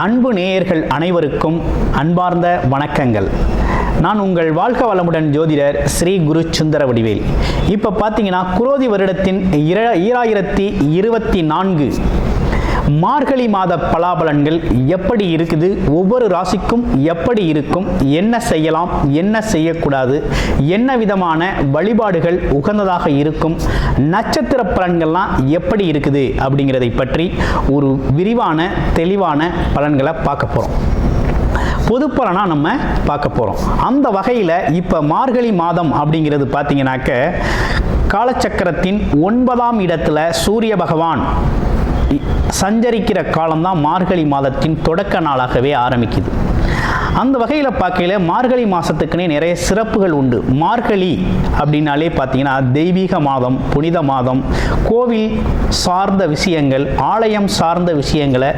அன்பு நேயர்கள் அனைவருக்கும் அன்பார்ந்த வணக்கங்கள். நான் உங்கள் வாழ்க வளமுடன் ஜோதிடர் ஸ்ரீ குரு சுந்தர வடிவேல். இப்போ பார்த்தீங்கன்னா குரோதி வருடத்தின் இர ஈராயிரத்தி இருபத்தி நான்கு மார்கழி மாத பலாபலன்கள் எப்படி இருக்குது? ஒவ்வொரு ராசிக்கும் எப்படி இருக்கும்? என்ன செய்யலாம்? என்ன செய்யக்கூடாது? என்ன விதமான வழிபாடுகள் உகந்ததாக இருக்கும்? நட்சத்திர பலன்கள்லாம் எப்படி இருக்குது? அப்படிங்கிறதை பற்றி ஒரு விரிவான தெளிவான பலன்களை பார்க்க போகிறோம் பொது பலனாக நம்ம பார்க்க போகிறோம் அந்த வகையில் இப்போ மார்கழி மாதம் அப்படிங்கிறது பார்த்தீங்கன்னாக்க காலச்சக்கரத்தின் ஒன்பதாம் இடத்துல சூரிய பகவான் சஞ்சரிக்கிற காலம்தான் மார்கழி மாதத்தின் தொடக்க நாளாகவே ஆரம்பிக்குது. அந்த வகையில் பார்க்கையில மார்கழி மாதத்துக்குன்னே நிறைய சிறப்புகள் உண்டு. மார்கழி அப்படின்னாலே பார்த்தீங்கன்னா தெய்வீக மாதம் புனித மாதம் கோவில் சார்ந்த விஷயங்கள் ஆலயம் சார்ந்த விஷயங்களை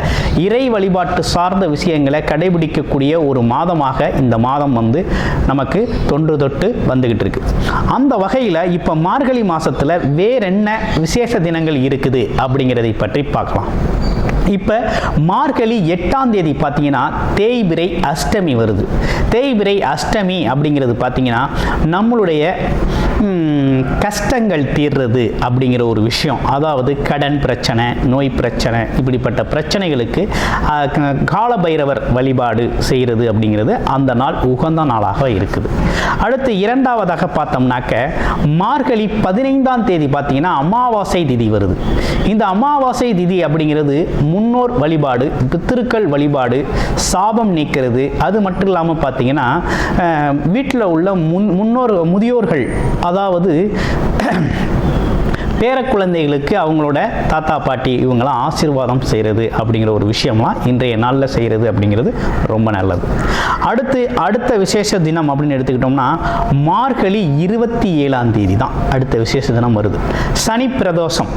இறை வழிபாட்டு சார்ந்த விஷயங்களை கடைபிடிக்கக்கூடிய ஒரு மாதமாக இந்த மாதம் வந்து நமக்கு தொன்று தொட்டு வந்துக்கிட்டு இருக்கு. அந்த வகையில் இப்போ மார்கழி மாதத்தில் வேறென்ன விசேஷ தினங்கள் இருக்குது அப்படிங்கிறதை பற்றி பார்க்கலாம். இப்போ மார்கழி எட்டாம் தேதி பார்த்தீங்கன்னா தேய்பிரை அஷ்டமி வருது. தேய்பிரை அஷ்டமி அப்படிங்கிறது பார்த்தீங்கன்னா நம்மளுடைய கஷ்டங்கள் தீர்றது அப்படிங்கிற ஒரு விஷயம். அதாவது கடன் பிரச்சனை நோய் பிரச்சனை இப்படிப்பட்ட பிரச்சனைகளுக்கு காலபைரவர் வழிபாடு செய்கிறது அப்படிங்கிறது அந்த நாள் உகந்த நாளாக இருக்குது. அடுத்து இரண்டாவதாக பார்த்தோம்னாக்க மார்கழி பதினைந்தாம் தேதி பார்த்தீங்கன்னா அமாவாசை திதி வருது. இந்த அமாவாசை திதி அப்படிங்கிறது முன்னோர் வழிபாடு பித்திருக்கள் வழிபாடு சாபம் நீக்கிறது. அது மட்டும் இல்லாமல் பார்த்தீங்கன்னா வீட்டில் உள்ள முன் முன்னோர் முதியோர்கள் அதாவது பேர குழந்தைகளுக்கு அவங்களோட தாத்தா பாட்டி இவங்களாம் ஆசீர்வாதம் செய்கிறது அப்படிங்கிற ஒரு விஷயம்லாம் இன்றைய நாளில் செய்கிறது அப்படிங்கிறது ரொம்ப நல்லது. அடுத்து அடுத்த விசேஷ தினம் அப்படின்னு எடுத்துக்கிட்டோம்னா மார்கழி இருபத்தி ஏழாம் தேதி தான் அடுத்த விசேஷ தினம் வருது. சனி பிரதோஷம்.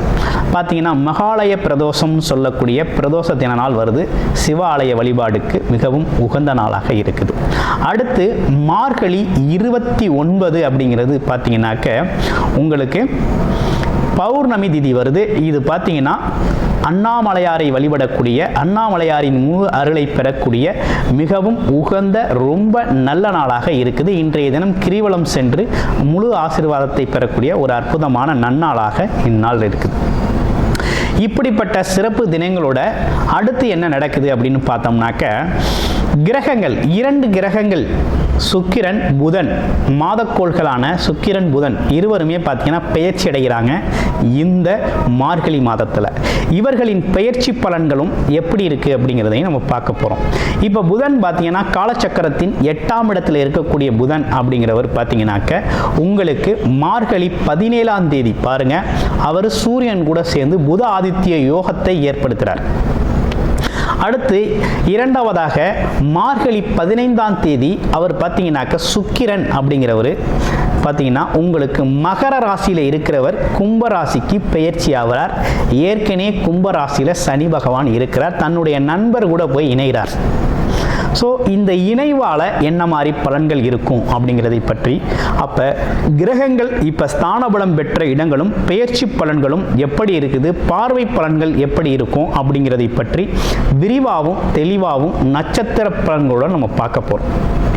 பார்த்தீங்கன்னா மகாலய பிரதோஷம் சொல்லக்கூடிய பிரதோஷ தின நாள் வருது. சிவாலய வழிபாடுக்கு மிகவும் உகந்த நாளாக இருக்குது. அடுத்து மார்கழி இருபத்தி ஒன்பது அப்படிங்கிறது பார்த்தீங்கன்னாக்க உங்களுக்கு பௌர்ணமி திதி வருது. இது பார்த்தீங்கன்னா அண்ணாமலையாரை வழிபடக்கூடிய அண்ணாமலையாரின் முழு அருளை பெறக்கூடிய மிகவும் உகந்த ரொம்ப நல்ல நாளாக இருக்குது. இன்றைய தினம் கிரிவலம் சென்று முழு ஆசீர்வாதத்தை பெறக்கூடிய ஒரு அற்புதமான நன்னாளாக இந்நாள் இருக்குது. இப்படிப்பட்ட சிறப்பு தினங்களோட அடுத்து என்ன நடக்குது அப்படின்னு பார்த்தோம்னாக்க கிரகங்கள் இரண்டு கிரகங்கள். சுக்கிரன் புதன். மாதக்கோள்களான சுக்கிரன் புதன். இருவருமே பார்த்தீங்கன்னா பெயர்ச்சி அடைகிறாங்க இந்த மார்கழி மாதத்தில். இவர்களின் பெயர்ச்சி பலன்களும் எப்படி இருக்குது அப்படிங்கிறதையும் நம்ம பார்க்க போகிறோம் இப்போ புதன் பார்த்தீங்கன்னா காலச்சக்கரத்தின் எட்டாம் இடத்துல இருக்கக்கூடிய புதன் அப்படிங்கிறவர் பார்த்தீங்கன்னாக்க உங்களுக்கு மார்கழி பதினேழாம் தேதி பாருங்க. அவர் சூரியன் கூட சேர்ந்து புத ஆதித்ய யோகத்தை ஏற்படுத்துகிறார் அடுத்து இரண்டாவதாக மார்கழி பதினைந்தாம் தேதி அவர் பார்த்தீங்கன்னாக்க சுக்கிரன் அப்படிங்கிறவர். பார்த்தீங்கன்னா உங்களுக்கு மகர ராசியில் இருக்கிறவர் கும்ப ராசிக்கு பெயர்ச்சி ஆகிறார் ஏற்கனவே கும்ப ராசியில் சனி பகவான் இருக்கிறார். தன்னுடைய நண்பர் கூட போய் இணைகிறார். ஸோ இந்த இணைவால் என்ன மாதிரி பலன்கள் இருக்கும் அப்படிங்கிறதை பற்றி அப்போ கிரகங்கள் இப்போ ஸ்தானபலம் பெற்ற இடங்களும் பெயர்ச்சி பலன்களும் எப்படி இருக்குது பார்வை பலன்கள் எப்படி இருக்கும் அப்படிங்கிறதை பற்றி விரிவாகவும் தெளிவாகவும் நட்சத்திர பலன்களுடன் நம்ம பார்க்க போகிறோம்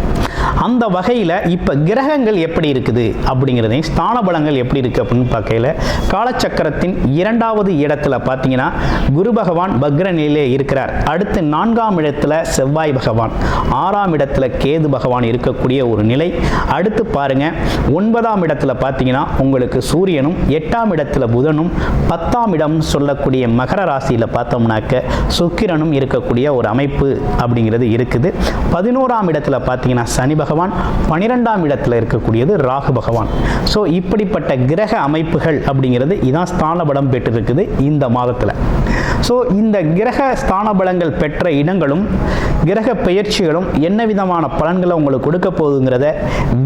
அந்த வகையில் இப்போ கிரகங்கள் எப்படி இருக்குது? அப்படிங்கிறதையும் ஸ்தான பலங்கள் எப்படி இருக்குது அப்படின்னு பார்க்கையில் காலச்சக்கரத்தின் இரண்டாவது இடத்துல பார்த்தீங்கன்னா குரு பகவான் பக்ர நிலையிலே இருக்கிறார். அடுத்து நான்காம் இடத்துல செவ்வாய் பகவான். ஆறாம் இடத்துல கேது பகவான் இருக்கக்கூடிய ஒரு நிலை. அடுத்து பாருங்க ஒன்பதாம் இடத்துல பார்த்தீங்கன்னா உங்களுக்கு சூரியனும் எட்டாம் இடத்துல புதனும் பத்தாம் இடம் சொல்லக்கூடிய மகர ராசியில் பார்த்தோம்னாக்க சுக்கிரனும் இருக்கக்கூடிய ஒரு அமைப்பு அப்படிங்கிறது இருக்குது. பதினோராம் இடத்துல பார்த்தீங்கன்னா சனி பகவான் பன்னிரெண்டாம் இடத்துல இருக்கக்கூடியது ராகு பகவான். ஸோ இப்படிப்பட்ட கிரக அமைப்புகள் அப்படிங்கிறது இதான் ஸ்தான பலம் பெற்றிருக்குது இந்த மாதத்தில். ஸோ இந்த கிரக ஸ்தான பலங்கள் பெற்ற இடங்களும் கிரக பெயர்ச்சிகளும் என்ன விதமான பலன்களை உங்களுக்கு கொடுக்க போகுதுங்கிறத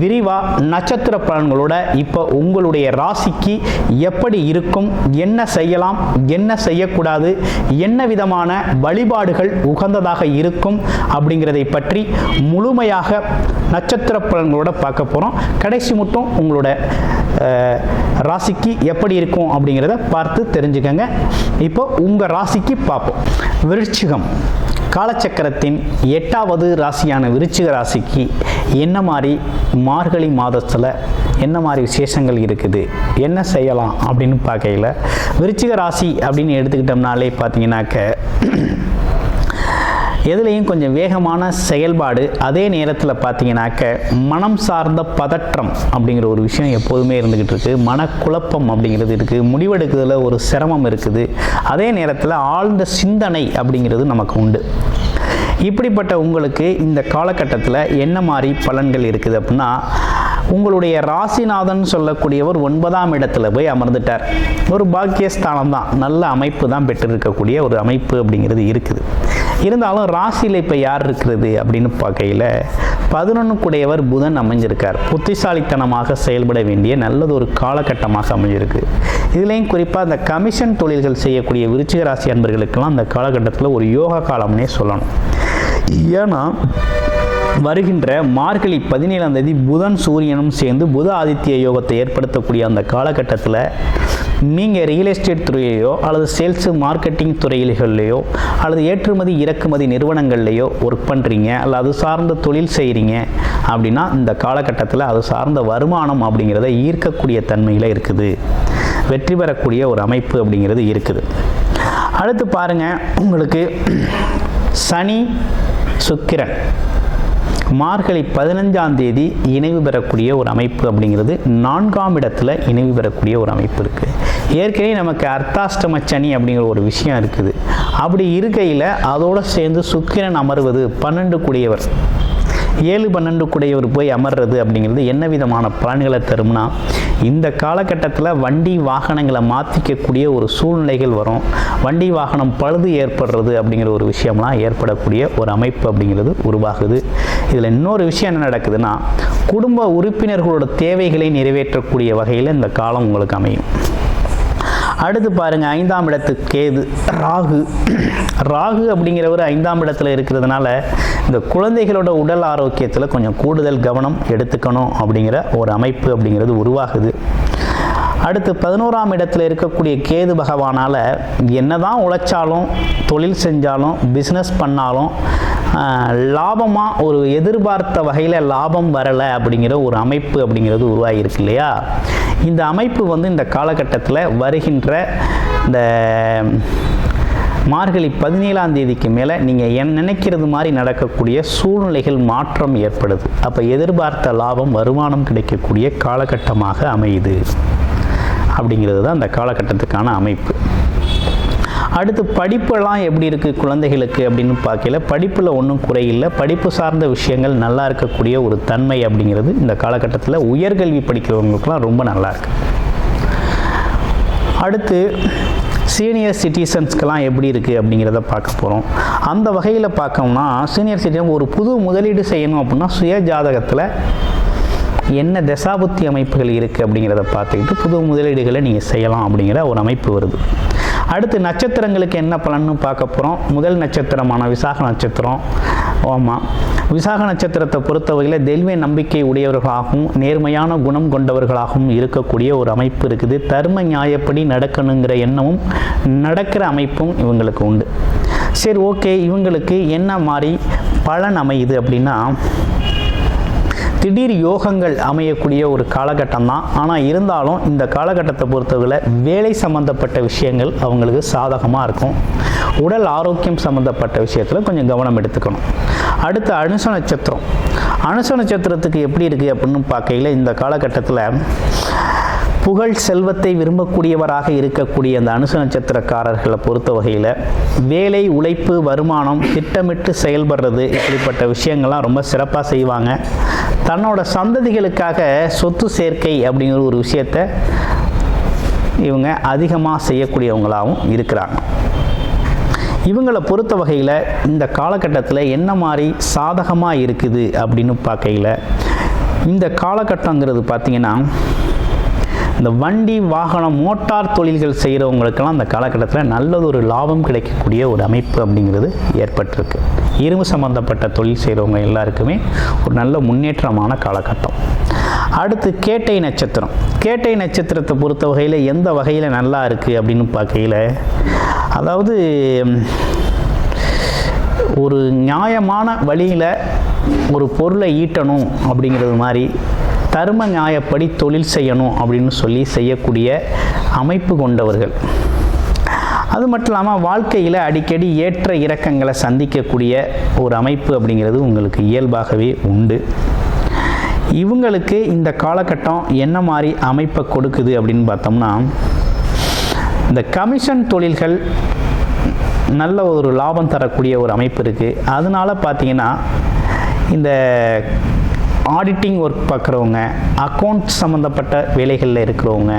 விரிவாக நட்சத்திர பலன்களோட இப்போ உங்களுடைய ராசிக்கு எப்படி இருக்கும் என்ன செய்யலாம் என்ன செய்யக்கூடாது என்ன விதமான வழிபாடுகள் உகந்ததாக இருக்கும் அப்படிங்கிறதை பற்றி முழுமையாக நட்சத்திர பலன்களோட பார்க்க போகிறோம் கடைசி மட்டும் உங்களோட ராசிக்கு எப்படி இருக்கும் அப்படிங்கிறத பார்த்து தெரிஞ்சுக்கங்க. இப்போ உங்கள் ராசிக்கு பார்ப்போம். விருச்சிகம். காலச்சக்கரத்தின் எட்டாவது ராசியான விருச்சிக ராசிக்கு என்ன மாதிரி மார்கழி மாதத்தில் என்ன மாதிரி விசேஷங்கள் இருக்குது? என்ன செய்யலாம் அப்படின்னு பார்க்கையில் விருச்சிக ராசி அப்படின்னு எடுத்துக்கிட்டோம்னாலே பார்த்தீங்கன்னாக்க எதுலேயும் கொஞ்சம் வேகமான செயல்பாடு அதே நேரத்தில் பார்த்தீங்கன்னாக்க மனம் சார்ந்த பதற்றம் அப்படிங்கிற ஒரு விஷயம் எப்போதுமே இருந்துக்கிட்டு இருக்குது மனக்குழப்பம் அப்படிங்கிறது இருக்குது முடிவெடுக்கிறதுல ஒரு சிரமம் இருக்குது. அதே நேரத்தில் ஆழ்ந்த சிந்தனை அப்படிங்கிறது நமக்கு உண்டு. இப்படிப்பட்ட உங்களுக்கு இந்த காலகட்டத்தில் என்ன மாதிரி பலன்கள் இருக்குது அப்படின்னா உங்களுடைய ராசிநாதன் சொல்லக்கூடியவர் ஒன்பதாம் இடத்துல போய் அமர்ந்துட்டார். ஒரு பாக்கியஸ்தானம் தான் நல்ல அமைப்பு தான் பெற்றிருக்கக்கூடிய ஒரு அமைப்பு அப்படிங்கிறது இருக்குது. இருந்தாலும் ராசியில் இப்போ யார் இருக்கிறது அப்படின்னு பார்க்கையில் பதினொன்றுக்குடையவர் புதன் அமைஞ்சிருக்கார். புத்திசாலித்தனமாக செயல்பட வேண்டிய நல்லது ஒரு காலகட்டமாக அமைஞ்சிருக்கு. இதுலேயும் குறிப்பாக அந்த கமிஷன் தொழில்கள் செய்யக்கூடிய விருச்சிக ராசி அன்பர்களுக்கெல்லாம் அந்த காலகட்டத்தில் ஒரு யோகா காலம்னே சொல்லணும். ஏன்னா வருகின்ற மார்கழி பதினேழாம் தேதி புதன் சூரியனும் சேர்ந்து புத ஆதித்ய யோகத்தை ஏற்படுத்தக்கூடிய அந்த காலகட்டத்தில் நீங்கள் ரியல் எஸ்டேட் துறையிலையோ அல்லது சேல்ஸு மார்க்கெட்டிங் துறையில்கள்லையோ அல்லது ஏற்றுமதி இறக்குமதி நிறுவனங்கள்லையோ ஒர்க் பண்ணுறீங்க அல்லது அது சார்ந்த தொழில் செய்கிறீங்க அப்படின்னா இந்த காலகட்டத்தில் அது சார்ந்த வருமானம் அப்படிங்கிறத ஈர்க்கக்கூடிய தன்மையில் இருக்குது. வெற்றி பெறக்கூடிய ஒரு அமைப்பு அப்படிங்கிறது இருக்குது. அடுத்து பாருங்கள் உங்களுக்கு சனி சுக்கிரன். மார்கழி பதினஞ்சாம் தேதி இணைவு பெறக்கூடிய ஒரு அமைப்பு அப்படிங்கிறது நான்காம் இடத்துல இணைவு பெறக்கூடிய ஒரு அமைப்பு இருக்குது ஏற்கனவே நமக்கு அர்த்தாஷ்டம சனி அப்படிங்கிற ஒரு விஷயம் இருக்குது. அப்படி இருக்கையில் அதோடு சேர்ந்து சுக்கிரன் அமர்வது பன்னெண்டு கூடியவர். ஏழு பன்னெண்டு கூடையவர் போய் அமர்றது அப்படிங்கிறது என்ன விதமான பலன்களை தரும்னா இந்த காலகட்டத்தில் வண்டி வாகனங்களை மாற்றிக்கக்கூடிய ஒரு சூழ்நிலைகள் வரும். வண்டி வாகனம் பழுது ஏற்படுறது அப்படிங்கிற ஒரு விஷயம்லாம் ஏற்படக்கூடிய ஒரு அமைப்பு அப்படிங்கிறது உருவாகுது. இதில் இன்னொரு விஷயம் என்ன நடக்குதுன்னா குடும்ப உறுப்பினர்களோட தேவைகளை நிறைவேற்றக்கூடிய வகையில் இந்த காலம் உங்களுக்கு அமையும். அடுத்து பாருங்கள் ஐந்தாம் இடத்து கேது ராகு. ராகு அப்படிங்கிறவர் ஐந்தாம் இடத்துல இருக்கிறதுனால இந்த குழந்தைகளோட உடல் ஆரோக்கியத்தில் கொஞ்சம் கூடுதல் கவனம் எடுத்துக்கணும் அப்படிங்கிற ஒரு அமைப்பு அப்படிங்கிறது உருவாகுது. அடுத்து பதினோராம் இடத்துல இருக்கக்கூடிய கேது பகவானால் என்னதான் உழைச்சாலும் தொழில் செஞ்சாலும் பிஸ்னஸ் பண்ணாலும் லாபமாக ஒரு எதிர்பார்த்த வகையில் லாபம் வரலை அப்படிங்கிற ஒரு அமைப்பு அப்படிங்கிறது உருவாகியிருக்கு இல்லையா? இந்த அமைப்பு வந்து இந்த காலகட்டத்தில் வருகின்ற இந்த மார்கழி பதினேழாம் தேதிக்கு மேலே நீங்கள் என் நினைக்கிறது மாதிரி நடக்கக்கூடிய சூழ்நிலைகள் மாற்றம் ஏற்படுது. அப்போ எதிர்பார்த்த லாபம் வருமானம் கிடைக்கக்கூடிய காலகட்டமாக அமையுது. அப்படிங்கிறது தான் அந்த காலகட்டத்துக்கான அமைப்பு. அடுத்து படிப்பெல்லாம் எப்படி இருக்குது குழந்தைகளுக்கு அப்படின்னு பார்க்கல படிப்பில் ஒன்றும் குறையில்லை படிப்பு சார்ந்த விஷயங்கள் நல்லா இருக்கக்கூடிய ஒரு தன்மை அப்படிங்கிறது இந்த காலகட்டத்தில் உயர்கல்வி படிக்கிறவங்களுக்குலாம் ரொம்ப நல்லா இருக்குது அடுத்து சீனியர் சிட்டிசன்ஸ்க்கெலாம் எப்படி இருக்குது அப்படிங்கிறத பார்க்க போகிறோம் அந்த வகையில் பார்க்கோம்னா சீனியர் சிட்டிசன் ஒரு புது முதலீடு செய்யணும் அப்படின்னா சுய ஜாதகத்தில் என்ன தசாபுத்தி அமைப்புகள் இருக்குது அப்படிங்கிறத பார்த்துக்கிட்டு புது முதலீடுகளை நீங்கள் செய்யலாம் அப்படிங்கிற ஒரு அமைப்பு வருது. அடுத்து நட்சத்திரங்களுக்கு என்ன பலன்னு பார்க்க போகிறோம் முதல் நட்சத்திரமான விசாக நட்சத்திரம். ஆமாம் விசாக நட்சத்திரத்தை பொறுத்தவரையில் தெய்வ நம்பிக்கை உடையவர்களாகவும் நேர்மையான குணம் கொண்டவர்களாகவும் இருக்கக்கூடிய ஒரு அமைப்பு இருக்குது. தர்ம நியாயப்படி நடக்கணுங்கிற எண்ணமும் நடக்கிற அமைப்பும் இவங்களுக்கு உண்டு. சரி ஓகே. இவங்களுக்கு என்ன மாதிரி பலன் அமையுது அப்படின்னா திடீர் யோகங்கள் அமையக்கூடிய ஒரு காலகட்டம் தான் ஆனால் இருந்தாலும் இந்த காலகட்டத்தை பொறுத்தவரை வேலை சம்மந்தப்பட்ட விஷயங்கள் அவங்களுக்கு சாதகமாக இருக்கும். உடல் ஆரோக்கியம் சம்மந்தப்பட்ட விஷயத்தில் கொஞ்சம் கவனம் எடுத்துக்கணும். அடுத்து அனுச நட்சத்திரம் அனுச நட்சத்திரத்துக்கு எப்படி இருக்குது அப்படின்னு பார்க்கையில் இந்த காலகட்டத்தில் புகழ் செல்வத்தை விரும்பக்கூடியவராக இருக்கக்கூடிய அந்த அனுச நட்சத்திரக்காரர்களை பொறுத்த வகையில் வேலை உழைப்பு வருமானம் திட்டமிட்டு செயல்படுறது இப்படிப்பட்ட விஷயங்கள்லாம் ரொம்ப சிறப்பாக செய்வாங்க. தன்னோட சந்ததிகளுக்காக சொத்து சேர்க்கை அப்படிங்கிற ஒரு விஷயத்தை இவங்க அதிகமாக செய்யக்கூடியவங்களாகவும் இருக்கிறாங்க. இவங்களை பொறுத்த வகையில் இந்த காலகட்டத்தில் என்ன மாதிரி சாதகமாக இருக்குது அப்படின்னு பார்க்கையில் இந்த காலகட்டங்கிறது பார்த்திங்கன்னா இந்த வண்டி வாகனம் மோட்டார் தொழில்கள் செய்கிறவங்களுக்கெல்லாம் அந்த காலகட்டத்தில் நல்லது ஒரு லாபம் கிடைக்கக்கூடிய ஒரு அமைப்பு அப்படிங்கிறது ஏற்பட்டிருக்கு. இரும்பு சம்மந்தப்பட்ட தொழில் செய்கிறவங்க எல்லாருக்குமே ஒரு நல்ல முன்னேற்றமான காலகட்டம். அடுத்து கேட்டை நட்சத்திரம். கேட்டை நட்சத்திரத்தை பொறுத்த வகையில் எந்த வகையில் நல்லா இருக்குது அப்படின்னு பார்க்கையில் அதாவது ஒரு நியாயமான வழியில் ஒரு பொருளை ஈட்டணும் அப்படிங்கிறது மாதிரி தர்ம நியாயப்படி தொழில் செய்யணும் அப்படின்னு சொல்லி செய்யக்கூடிய அமைப்பு கொண்டவர்கள். அது மட்டும் இல்லாமல் வாழ்க்கையில் அடிக்கடி ஏற்ற இறக்கங்களை சந்திக்கக்கூடிய ஒரு அமைப்பு அப்படிங்கிறது உங்களுக்கு இயல்பாகவே உண்டு. இவங்களுக்கு இந்த காலகட்டம் என்ன மாதிரி அமைப்பை கொடுக்குது அப்படின்னு பார்த்தோம்னா இந்த கமிஷன் தொழில்கள் நல்ல ஒரு லாபம் தரக்கூடிய ஒரு அமைப்பு இருக்குது அதனால பார்த்தீங்கன்னா இந்த ஆடிட்டிங் ஒர்க் பார்க்குறவங்க அக்கௌண்ட் சம்மந்தப்பட்ட வேலைகளில் இருக்கிறவங்க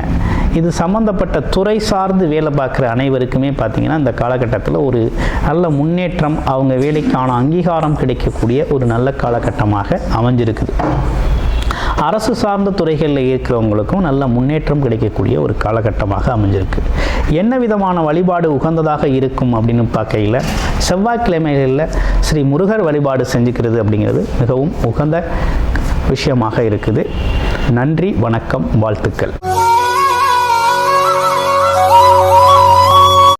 இது சம்மந்தப்பட்ட துறை சார்ந்து வேலை பார்க்குற அனைவருக்குமே பார்த்திங்கன்னா இந்த காலகட்டத்தில் ஒரு நல்ல முன்னேற்றம் அவங்க வேலைக்கான அங்கீகாரம் கிடைக்கக்கூடிய ஒரு நல்ல காலகட்டமாக அமைஞ்சிருக்குது. அரசு சார்ந்த துறைகளில் இருக்கிறவங்களுக்கும் நல்ல முன்னேற்றம் கிடைக்கக்கூடிய ஒரு காலகட்டமாக அமைஞ்சிருக்கு. என்ன விதமான வழிபாடு உகந்ததாக இருக்கும் அப்படின்னு பார்க்கையில் செவ்வாய்க்கிழமைகளில் ஸ்ரீ முருகர் வழிபாடு செஞ்சுக்கிறது அப்படிங்கிறது மிகவும் உகந்த விஷயமாக இருக்குது. நன்றி வணக்கம் வாழ்த்துக்கள்.